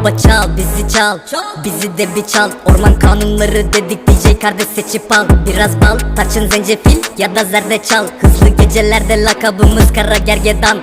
Baba çal bizi çal. Bizi de bir çal. Orman kanunları dedik DJ kardeş seçip al. Biraz bal tarçın zencefil ya da zerdeçal Hızlı gecelerde lakabımız kara gergedan.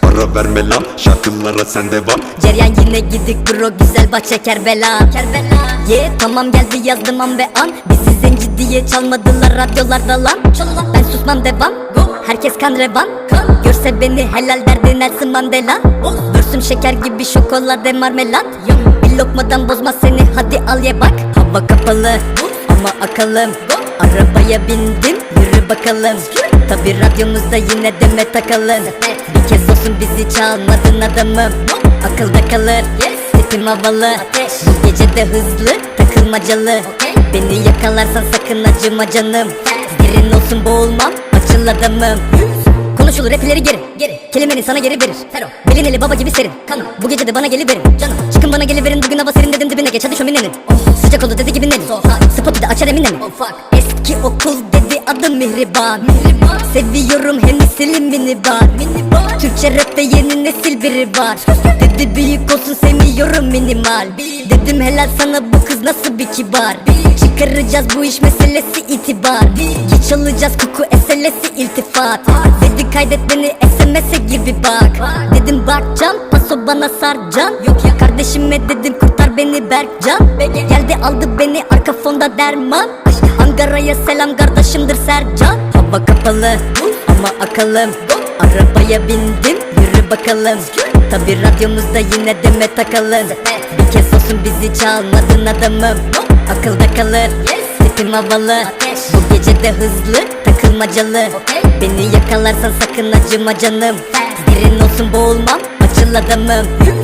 Para verme lan şarkılara sen devam. Ceryan yine gidik bro güzel bahçe Kerbela. Kerbela. Ye tamam geldi yazdım an ve an. Bizi zenci diye çalmadılar radyolarda lan. Ben susmam devam. Herkes kan revan Görse beni helal derdi Nelson Mandela. Görsün şeker gibi şokolade marmelat. Bir lokmadan bozmaz seni hadi al ye bak. Hava kapalı ama akalım. Arabaya bindim yürü bakalım. Tabi radyomuzda yine deme takalım Bir kez olsun bizi çalmadın adamım. Akılda kalır Sesim havalı. Bu gece de hızlı takılmacalı. Beni yakalarsan sakın acıma canım. Derin olsun boğulmam açıl adamım Konuşulur hep ileri geri, geri. Kelimeni sana geri verir Fero. Belin eli baba gibi serin. Kanım bu gece de bana geliverin Canım. Çıkın bana geliverin Bugün hava serin dedim dibine geç hadi şöminenin. Sıcak oldu dedi gibi Nelly Spotu da açar emine mi Eski okul dedi adım Mihriban. Seviyorum hem silimini var Türkçe rapte yeni nesil biri var. Dedi büyük olsun sevmiyorum minimal. Dedim helal sana bu kız nasıl bir kibar? Çıkaracağız bu iş meselesi itibar. Geç alacağız kuku eselesi iltifat. Dedi kaydet beni SMS'e gibi bak. Dedim bak can paso bana sar can Yok ya kardeşime dedim kurtar beni Berkcan. Geldi aldı beni arka fonda derman. Ankara'ya selam kardeşimdir Sercan. Hava kapalı ama akalım. Arabaya bindim yürü bakalım. Tabi radyomuzda yine deme takalım. Bir kez olsun bizi çalmadın adamım. Akılda kalır Sesim havalı. Bu gece de hızlı takılmacalı Beni yakalarsan sakın acıma canım. Derin olsun boğulmam açıl adamım